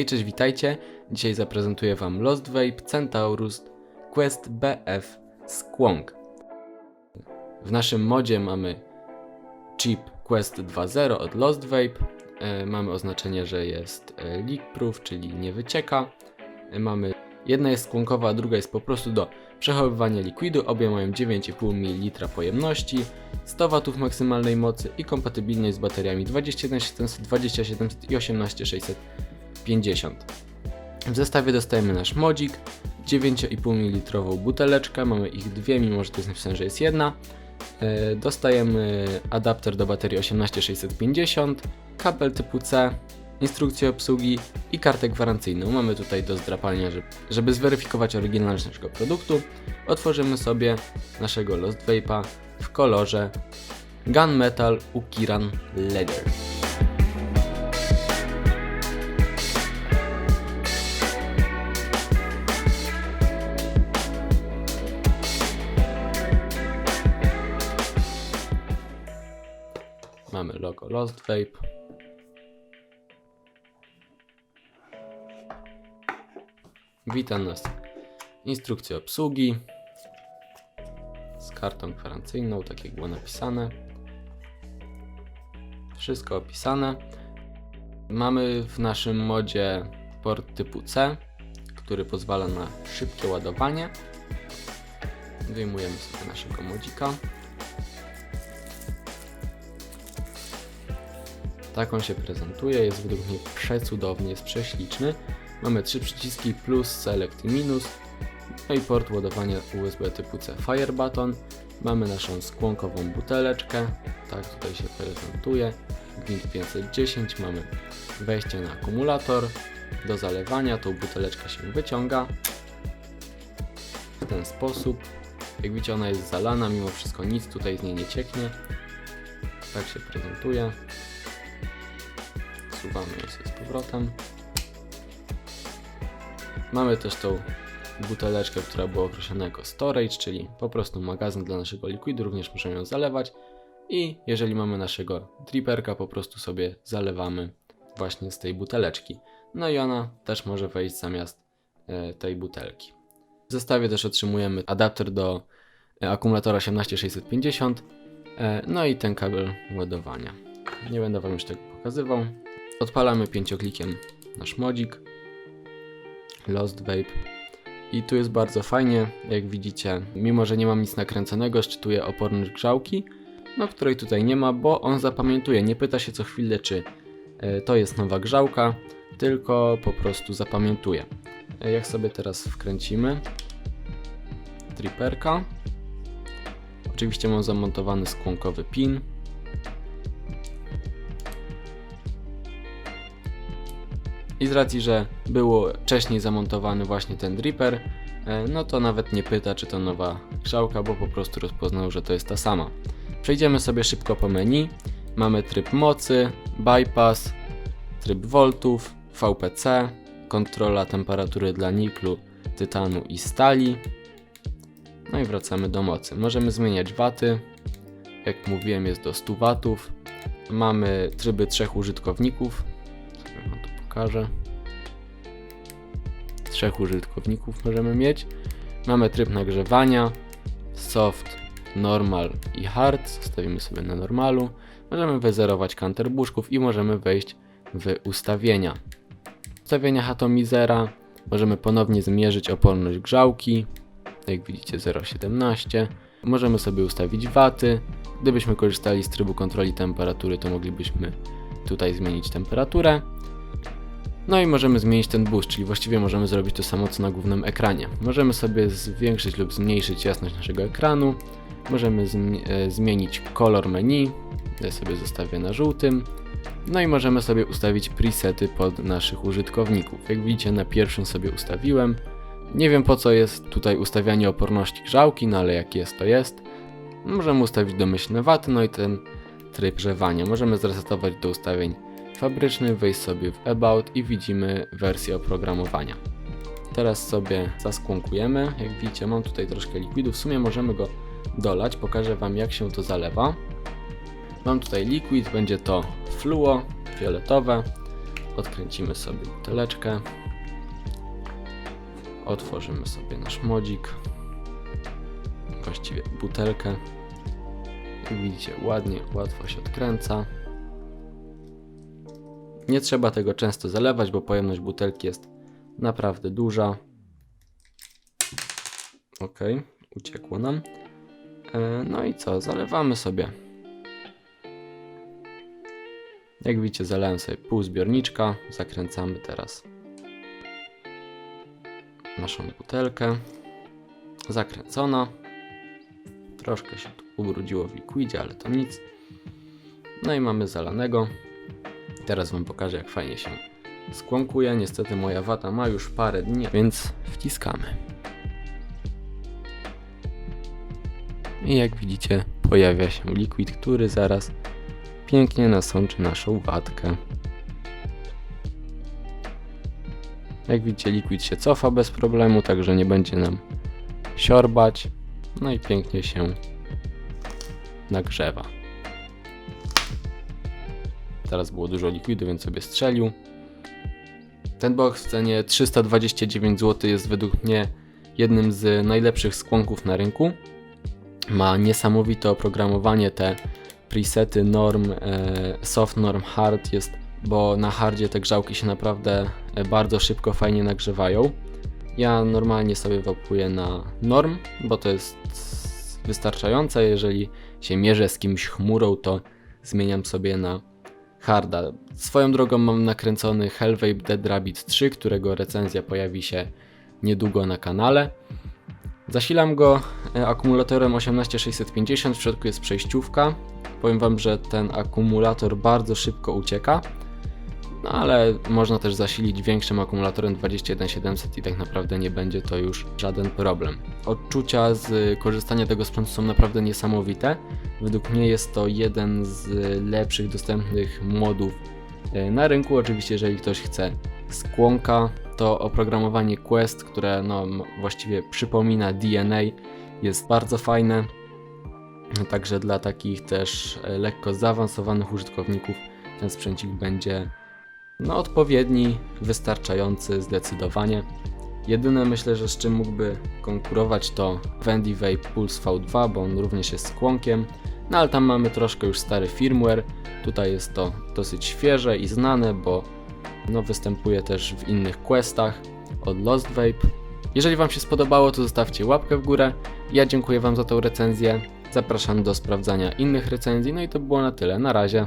Hej, cześć, witajcie. Dzisiaj zaprezentuję Wam Lost Vape Centaurus Quest BF Squonk. W naszym modzie mamy chip Quest 2.0 od Lost Vape. E, mamy oznaczenie, że jest e, leak proof, czyli nie wycieka. E, mamy jedna jest skłonkowa, a druga jest po prostu do przechowywania likwidu. Obie mają 9,5 ml pojemności, 100 W maksymalnej mocy i kompatybilność z bateriami 21700, 27700 i 18650. W zestawie dostajemy nasz modzik, 9,5 ml buteleczkę, mamy ich dwie, mimo że to jest napisane, że jest jedna. E, Dostajemy adapter do baterii 18650, kabel typu C, instrukcję obsługi i kartę gwarancyjną. Mamy tutaj do zdrapania, żeby, żeby zweryfikować oryginalność naszego produktu. Otworzymy sobie naszego Lost Vape'a w kolorze Gunmetal Ukiran Leather. Logo Lost Vape. Witam nas instrukcja obsługi z kartą gwarancyjną, tak jak było napisane. Wszystko opisane. Mamy w naszym modzie port typu C, który pozwala na szybkie ładowanie. Wyjmujemy sobie naszego modzika. Tak on się prezentuje, jest według mnie przecudownie, jest prześliczny. Mamy trzy przyciski plus, select i minus. No i port ładowania USB typu C Fire Button. Mamy naszą skłonkową buteleczkę, tak tutaj się prezentuje. Gwint 510, mamy wejście na akumulator. Do zalewania tą buteleczkę się wyciąga. W ten sposób. Jak widzicie ona jest zalana, mimo wszystko nic tutaj z niej nie cieknie. Tak się prezentuje. Wsuwamy ją sobie z powrotem. Mamy też tą buteleczkę, która była określona jako storage, czyli po prostu magazyn dla naszego likwidu, również możemy ją zalewać. I jeżeli mamy naszego dripperka, po prostu sobie zalewamy właśnie z tej buteleczki. No i ona też może wejść zamiast e, tej butelki. W zestawie też otrzymujemy adapter do e, akumulatora 18650, e, no i ten kabel ładowania. Nie będę Wam już tego pokazywał. Odpalamy pięcioklikiem nasz modzik. Lost Vape. I tu jest bardzo fajnie, jak widzicie, mimo że nie mam nic nakręconego, szczytuje oporność grzałki, no której tutaj nie ma, bo on zapamiętuje, nie pyta się co chwilę, czy e, to jest nowa grzałka, tylko po prostu zapamiętuje. E, Jak sobie teraz wkręcimy triperka, oczywiście mam zamontowany skłonkowy pin, I z racji, że było wcześniej zamontowany właśnie ten dripper, e, no to nawet nie pyta, czy to nowa grzałka, bo po prostu rozpoznał, że to jest ta sama. Przejdziemy sobie szybko po menu. Mamy tryb mocy, bypass, tryb voltów, VPC, kontrola temperatury dla niklu, tytanu i stali. No i wracamy do mocy. Możemy zmieniać waty. Jak mówiłem, jest do 100 watów. Mamy tryby trzech użytkowników. Pokażę. Trzech użytkowników możemy mieć. Mamy tryb nagrzewania, soft, normal i hard. Zostawimy sobie na normalu. Możemy wyzerować kanter buszków i możemy wejść w ustawienia. Ustawienia atomizera. Możemy ponownie zmierzyć oporność grzałki. Jak widzicie 0,17. Możemy sobie ustawić waty. Gdybyśmy korzystali z trybu kontroli temperatury, to moglibyśmy tutaj zmienić temperaturę. No i możemy zmienić ten boost, czyli właściwie możemy zrobić to samo co na głównym ekranie. Możemy sobie zwiększyć lub zmniejszyć jasność naszego ekranu. Możemy e, zmienić kolor menu. Ja sobie zostawię na żółtym. No i możemy sobie ustawić presety pod naszych użytkowników. Jak widzicie na pierwszym sobie ustawiłem. Nie wiem po co jest tutaj ustawianie oporności grzałki, no ale jak jest to jest. Możemy ustawić domyślne waty, no i ten tryb grzewania. Możemy zresetować do ustawień fabryczny, wejść sobie w About i widzimy wersję oprogramowania. Teraz sobie zaskłonkujemy. Jak widzicie, mam tutaj troszkę likwidu. W sumie możemy go dolać. Pokażę Wam, jak się to zalewa. Mam tutaj liquid, będzie to fluo fioletowe. Odkręcimy sobie buteleczkę. Otworzymy sobie nasz modzik. Właściwie butelkę. Jak widzicie, ładnie, łatwo się odkręca. Nie trzeba tego często zalewać, bo pojemność butelki jest naprawdę duża. Ok, uciekło nam. E, No i co? Zalewamy sobie. Jak widzicie, zalałem sobie pół zbiorniczka. Zakręcamy teraz naszą butelkę. Zakręcona. Troszkę się tu ubrudziło w likwidzie, ale to nic. No i mamy zalanego. Teraz Wam pokażę, jak fajnie się skłąkuje. Niestety moja wata ma już parę dni, więc wciskamy. I jak widzicie, pojawia się liquid, który zaraz pięknie nasączy naszą watkę. Jak widzicie, liquid się cofa bez problemu, także nie będzie nam siorbać. No i pięknie się nagrzewa. Teraz było dużo likwidu, więc sobie strzelił. Ten box w cenie 329 zł jest według mnie jednym z najlepszych skłonków na rynku. Ma niesamowite oprogramowanie, te presety norm, e, soft norm, hard jest, bo na hardzie te grzałki się naprawdę e, bardzo szybko, fajnie nagrzewają. Ja normalnie sobie wapuję na norm, bo to jest wystarczające. Jeżeli się mierzę z kimś chmurą, to zmieniam sobie na harda. Swoją drogą mam nakręcony Hellvape Dead Rabbit 3, którego recenzja pojawi się niedługo na kanale. Zasilam go e, akumulatorem 18650, w środku jest przejściówka. Powiem Wam, że ten akumulator bardzo szybko ucieka, no ale można też zasilić większym akumulatorem 21700 i tak naprawdę nie będzie to już żaden problem. Odczucia z korzystania tego sprzętu są naprawdę niesamowite. Według mnie jest to jeden z lepszych dostępnych modów e, na rynku. Oczywiście, jeżeli ktoś chce skłonka, to oprogramowanie Quest, które no, właściwie przypomina DNA, jest bardzo fajne. Także dla takich też e, lekko zaawansowanych użytkowników ten sprzęcik będzie no, odpowiedni, wystarczający zdecydowanie. Jedyne myślę, że z czym mógłby konkurować to Vendy Vape Pulse V2, bo on również jest skłonkiem, no ale tam mamy troszkę już stary firmware. Tutaj jest to dosyć świeże i znane, bo no, występuje też w innych questach od Lost Vape. Jeżeli Wam się spodobało, to zostawcie łapkę w górę. Ja dziękuję Wam za tą recenzję. Zapraszam do sprawdzania innych recenzji. No i to było na tyle. Na razie.